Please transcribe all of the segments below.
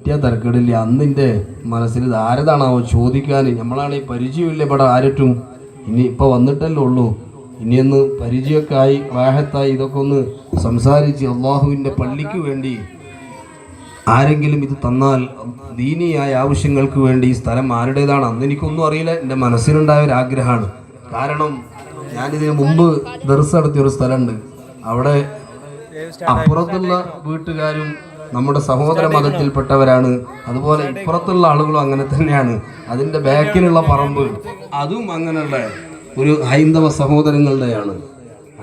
പറ്റിയ അന്ന് അന്നിന്റെ മനസ്സിൽ ഇത് ആരതാണാവോ ചോദിക്കാൻ? നമ്മളാണെങ്കിൽ പരിചയമില്ല ഇവിടെ ആരറ്റും. ഇനി ഇപ്പോൾ വന്നിട്ടല്ലേ ഉള്ളൂ. ഇനിയൊന്ന് പരിചയമൊക്കെ ആയി പ്രായത്തായി ഇതൊക്കെ ഒന്ന് സംസാരിച്ച് അള്ളാഹുവിന്റെ പള്ളിക്ക് വേണ്ടി ആരെങ്കിലും ഇത് തന്നാൽ ദീനിയായ ആവശ്യങ്ങൾക്ക് വേണ്ടി ഈ സ്ഥലം ആരുടേതാണ്? അന്ന് എനിക്കൊന്നും അറിയില്ല. എന്റെ മനസ്സിലുണ്ടായ ഒരു ആഗ്രഹമാണ്. കാരണം ഞാനിതിന് മുമ്പ് ദർസ് നടത്തിയ ഒരു സ്ഥലമുണ്ട്. അവിടെ അപ്പുറത്തുള്ള വീട്ടുകാരും നമ്മുടെ സഹോദര മതത്തിൽപ്പെട്ടവരാണ്. അതുപോലെ ഇപ്പുറത്തുള്ള ആളുകളും അങ്ങനെ തന്നെയാണ്. അതിന്റെ ബാക്കിലുള്ള പറമ്പ്. അതും അങ്ങനെയുള്ള ഒരു ഹൈന്ദവ സഹോദരങ്ങളുടെയാണ്.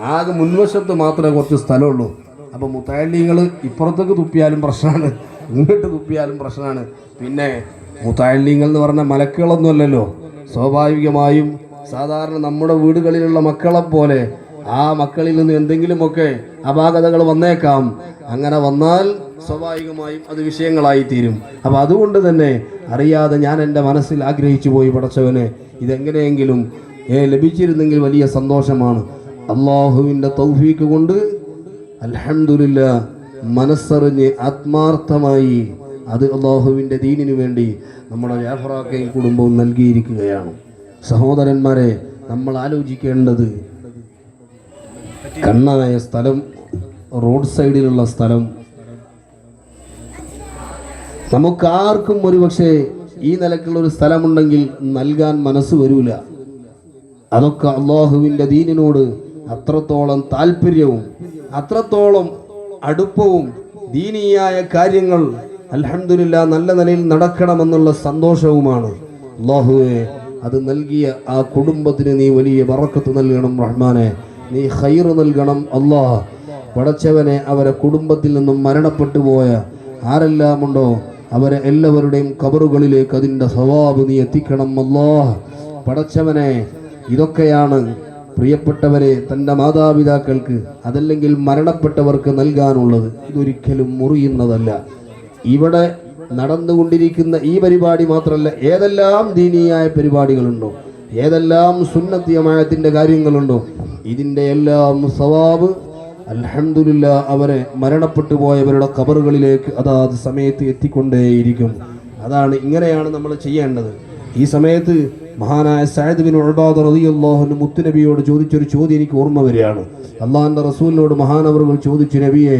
ആകെ മുൻവശത്ത് മാത്രമേ കുറച്ച് സ്ഥലമുള്ളൂ. അപ്പോൾ മുത്തായള്ളികൾ ഇപ്പുറത്തേക്ക് തുപ്പിയാലും പ്രശ്നമാണ്. ഇങ്ങോട്ട് തുപ്പിയാലും പ്രശ്നമാണ്. പിന്നെ മുത്തായള്ളിങ്ങൾ എന്ന് പറഞ്ഞാൽ മലക്കുകളൊന്നുമല്ലല്ലോ സ്വാഭാവികമായും സാധാരണ നമ്മുടെ വീടുകളിലുള്ള മക്കളെ പോലെ ആ മക്കളിൽ നിന്ന് എന്തെങ്കിലുമൊക്കെ അപാകതകൾ വന്നേക്കാം. അങ്ങനെ വന്നാൽ സ്വാഭാവികമായും അത് വിഷയങ്ങളായി തീരും അപ്പോൾ അതുകൊണ്ട് തന്നെ അറിയാതെ ഞാൻ എന്റെ മനസ്സിൽ ആഗ്രഹിച്ചു പോയി പടച്ചവനെ ഇതെങ്ങനെയെങ്കിലും ലഭിച്ചിരുന്നെങ്കിൽ വലിയ സന്തോഷമാണ്. അള്ളാഹുവിന്റെ തൗഫീക്ക് കൊണ്ട് അൽഹംദുലില്ല മനസ്സറിഞ്ഞ് ആത്മാർത്ഥമായി അത് അള്ളാഹുവിന്റെ ദീനിനു വേണ്ടി നമ്മുടെ വ്യാഫറാക്കയും കുടുംബവും നൽകിയിരിക്കുകയാണ്. സഹോദരന്മാരെ നമ്മൾ ആലോചിക്കേണ്ടത് കണ്ണായ സ്ഥലം റോഡ് സൈഡിലുള്ള സ്ഥലം. നമുക്കാർക്കും ഒരുപക്ഷെ ഈ നിലക്കുള്ള ഒരു സ്ഥലമുണ്ടെങ്കിൽ നൽകാൻ മനസ്സ് വരൂല. അതൊക്കെ അള്ളാഹുവിന്റെ ദീനിനോട് അത്രത്തോളം താല്പര്യവും അത്രത്തോളം അടുപ്പവും ദീനീയായ കാര്യങ്ങൾ അലഹമില്ല നല്ല നിലയിൽ നടക്കണമെന്നുള്ള സന്തോഷവുമാണ്. അള്ളാഹുവെ അത് നൽകിയ ആ കുടുംബത്തിന് നീ വലിയ വറക്കത്ത് നൽകണം റഹ്മാനെ. നീ ഹൈറ് നൽകണം അള്ളാഹ് പടച്ചവനെ അവരെ കുടുംബത്തിൽ നിന്നും മരണപ്പെട്ടു പോയ ആരെല്ലാമുണ്ടോ? അവരെ എല്ലാവരുടെയും കബറുകളിലേക്ക് അതിന്റെ സ്വഭാവ് നീ എത്തിക്കണം അള്ളാഹ് പടച്ചവനെ ഇതൊക്കെയാണ് പ്രിയപ്പെട്ടവരെ തന്റെ മാതാപിതാക്കൾക്ക് അതല്ലെങ്കിൽ മരണപ്പെട്ടവർക്ക് നൽകാനുള്ളത്. ഇതൊരിക്കലും മുറിയുന്നതല്ല. ഇവിടെ നടന്നുകൊണ്ടിരിക്കുന്ന ഈ പരിപാടി മാത്രമല്ല ഏതെല്ലാം ദീനീയായ പരിപാടികളുണ്ടോ? ഏതെല്ലാം സുന്നത്തിയമായത്തിന്റെ കാര്യങ്ങളുണ്ടോ? ഇതിന്റെ എല്ലാം സവാബ് അലഹമില്ല അവരെ മരണപ്പെട്ടു പോയവരുടെ കബറുകളിലേക്ക് അതാത് സമയത്ത് എത്തിക്കൊണ്ടേയിരിക്കും. അതാണ് ഇങ്ങനെയാണ് നമ്മൾ ചെയ്യേണ്ടത്. ഈ സമയത്ത് മഹാനായ സയദ് ബിൻ ഉൾബാദ് റളിയല്ലാഹു മുത്തുനബിയോട് ചോദിച്ചൊരു ചോദ്യം എനിക്ക് ഓർമ്മ വരികയാണ്. അള്ളാഹിന്റെ റസൂലിനോട് മഹാനവറുകൾ ചോദിച്ചു നബിയെ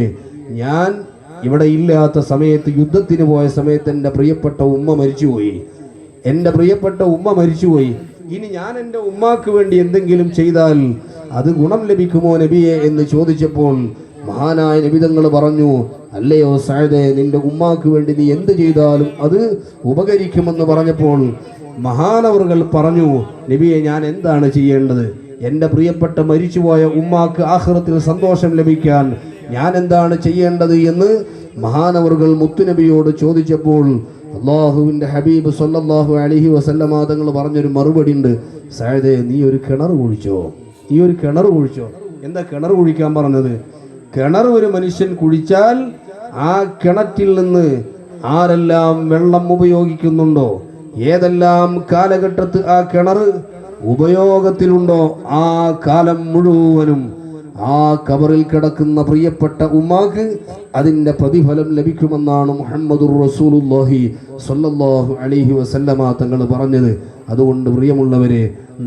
ഞാൻ ഇവിടെ ഇല്ലാത്ത സമയത്ത് യുദ്ധത്തിന് പോയ സമയത്ത് എന്റെ പ്രിയപ്പെട്ട ഉമ്മ മരിച്ചുപോയി. എന്റെ പ്രിയപ്പെട്ട ഉമ്മ മരിച്ചുപോയി. ഇനി ഞാൻ എന്റെ ഉമ്മാക്ക് വേണ്ടി എന്തെങ്കിലും ചെയ്താൽ അത് ഗുണം ലഭിക്കുമോ നബിയെ എന്ന് ചോദിച്ചപ്പോൾ മഹാനായ നബിതങ്ങൾ പറഞ്ഞു അല്ലയോ സായദേ നിന്റെ ഉമ്മാക്ക് വേണ്ടി നീ എന്ത് ചെയ്താലും അത് ഉപകരിക്കുമെന്ന് പറഞ്ഞപ്പോൾ മഹാനവറുകൾ പറഞ്ഞു നബിയെ ഞാൻ എന്താണ് ചെയ്യേണ്ടത്? എന്റെ പ്രിയപ്പെട്ട മരിച്ചുപോയ ഉമ്മാക്ക് ആഹ്റത്തിൽ സന്തോഷം ലഭിക്കാൻ ഞാൻ എന്താണ് ചെയ്യേണ്ടത്? എന്ന് മഹാനവറുകൾ മുത്തുനബിയോട് ചോദിച്ചപ്പോൾ അള്ളാഹുവിന്റെ ഹബീബ് സൊല്ലാഹു അലൈഹി വസല്ലമ തങ്ങൾ പറഞ്ഞൊരു മറുപടി ഉണ്ട് സായദേ നീ ഒരു കിണർ കുഴിച്ചോ? നീ ഒരു കിണർ കുഴിച്ചോ? എന്താ കിണർ കുഴിക്കാൻ പറഞ്ഞത്? കിണർ ഒരു മനുഷ്യൻ കുഴിച്ചാൽ ആ കിണറ്റിൽ നിന്ന് ആരെല്ലാം വെള്ളം ഉപയോഗിക്കുന്നുണ്ടോ? ഏതെല്ലാം കാലഘട്ടത്ത് ആ കിണർ ഉപയോഗത്തിലുണ്ടോ? ആ കാലം മുഴുവനും ആ കബറിൽ കിടക്കുന്ന പ്രിയപ്പെട്ട ഉമ്മാക്ക് അതിന്റെ പ്രതിഫലം ലഭിക്കുമെന്നാണ് മുഹമ്മദുർ റസൂലുല്ലാഹി സ്വല്ലല്ലാഹു അലൈഹി വസല്ലമ തങ്ങൾ പറഞ്ഞത്. അതുകൊണ്ട് പ്രിയമുള്ളവരെ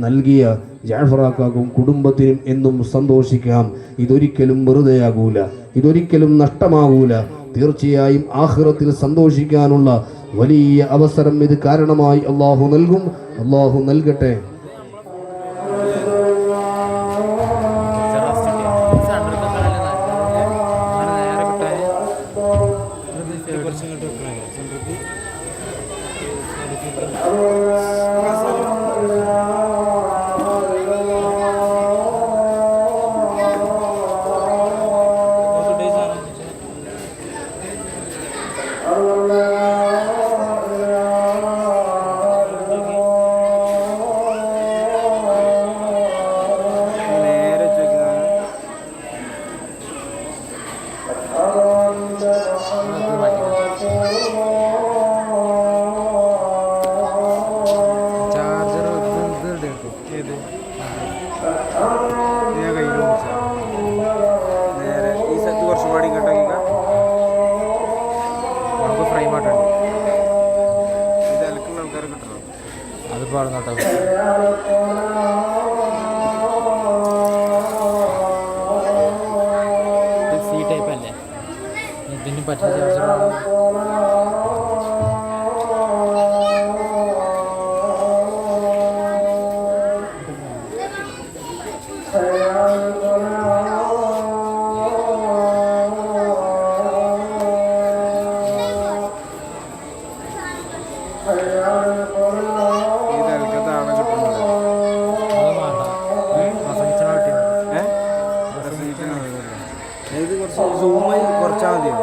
നൽകിയ ജാഫറാക്കാക്കും കുടുംബത്തിനും എന്നും സന്തോഷിക്കാം. ഇതൊരിക്കലും വെറുതെയാകൂല. ഇതൊരിക്കലും നഷ്ടമാകൂല. തീർച്ചയായും ആഹ്റത്തിൽ സന്തോഷിക്കാനുള്ള വലിയ അവസരം ഇത് കാരണമായി അള്ളാഹു നൽകും. അള്ളാഹു നൽകട്ടെ. പാടുന്നോട്ടോ സി ടൈപ്പ് ഇതിന് പറ്റുന്ന ഇത് കുറച്ച് സൂമായി കുറച്ചാൽ മതിയോ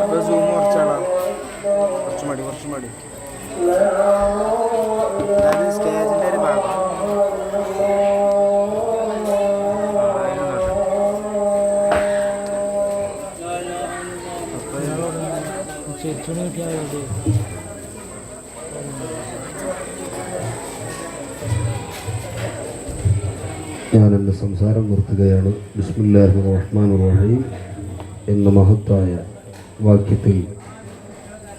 ഇപ്പൊ സൂം കുറച്ചാളാ കുറച്ച് മടി കുറച്ച് മടി അത് സ്റ്റേജിന്റെ ഒരു ഭാഗം ശരിക്കും കിട്ടിയാൽ എന്റെ സംസാരം നിർത്തുകയാണ്. ബിസ്മില്ലാഹി റഹ്മാൻ റഹീം എന്ന മഹത്തായ വാക്യത്തിൽ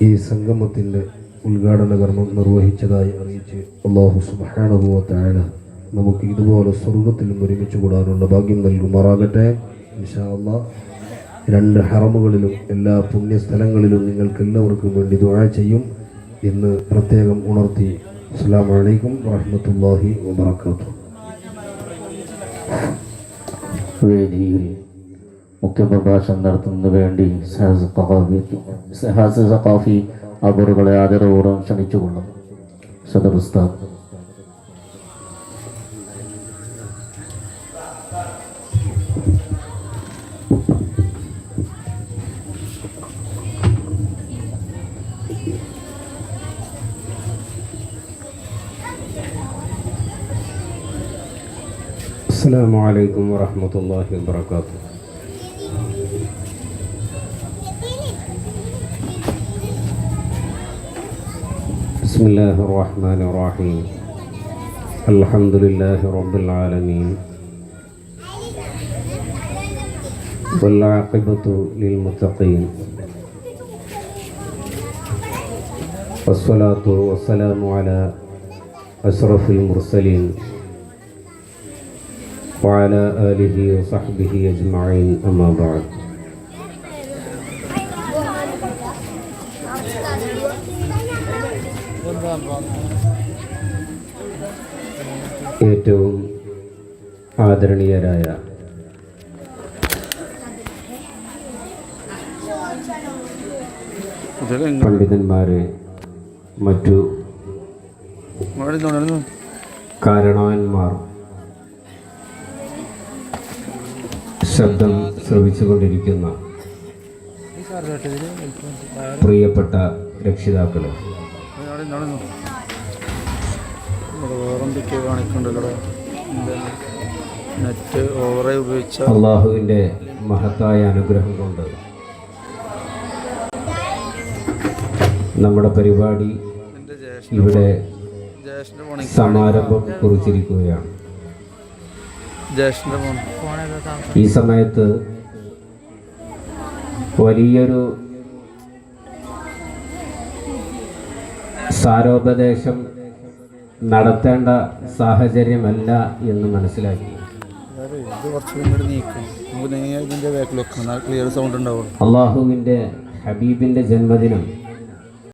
ഈ സംഗമത്തിന്റെ ഉദ്ഘാടന കർമ്മം നിർവഹിച്ചതായി അറിയിച്ച് അള്ളാഹു സുബാനുഭവത്തായ നമുക്ക് ഇതുപോലെ സ്വർഗത്തിലും ഒരുമിച്ച് കൂടാനുള്ള ഭാഗ്യം നൽകുമാറാകട്ടെ. അള്ളാഹ് രണ്ട് ഹറമുകളിലും എല്ലാ പുണ്യസ്ഥലങ്ങളിലും നിങ്ങൾക്ക് എല്ലാവർക്കും വേണ്ടി ദുഴ ചെയ്യും എന്ന് പ്രത്യേകം ഉണർത്തി. അസ്സാം വലൈക്കും വാഹമത്തല്ലാഹി വാബർക്കാത്തു വേദിയിൽ മുഖ്യപ്രഭാഷണം നടത്തുന്നതിന് വേണ്ടി സഹസ് സഖാഫി അബറുകളെ ആദരവോടും ക്ഷണിച്ചുകൊള്ളുന്നു. സദർ ഉസ്താദ് السلام عليكم ورحمة الله وبركاته. بسم الله الرحمن الرحيم. الحمد لله رب العالمين. والعاقبة للمتقين. والصلاة والسلام على أشرف المرسلين. وعلى آله وصحبه أجمعين أما بعد ഏറ്റവും ആദരണീയരായ ഇതില് ഇങ്ങോട്ട് പണ്ഡിതന്മാരെ മറ്റു ഇങ്ങോട്ട് ഇരുന്നോ, ഇരുന്നോ. കാരണവന്മാർ ശബ്ദം ശ്രവിച്ചുകൊണ്ടിരിക്കുന്ന പ്രിയപ്പെട്ട രക്ഷിതാക്കളെ. അള്ളാഹുവിന്റെ മഹത്തായ അനുഗ്രഹം കൊണ്ട് നമ്മുടെ പരിപാടി ഇവിടെ സമാരംഭം കുറിച്ചിരിക്കുകയാണ്. ഈ സമയത്ത് വലിയൊരു സാരോപദേശം നടത്തേണ്ട സാഹചര്യമല്ല എന്ന് മനസ്സിലാക്കി. അള്ളാഹുവിന്റെ ഹബീബിന്റെ കുറച്ച് ഇങ്ങോട്ട് നീക്കും. നമുക്ക് നീ ഇതിന്റെ ബാക്കിൽ വെക്കണം ക്ലിയർ സൗണ്ട് ഉണ്ടാവുള്ളൂ. അള്ളാഹുവിന്റെ ഹബീബിന്റെ ജന്മദിനം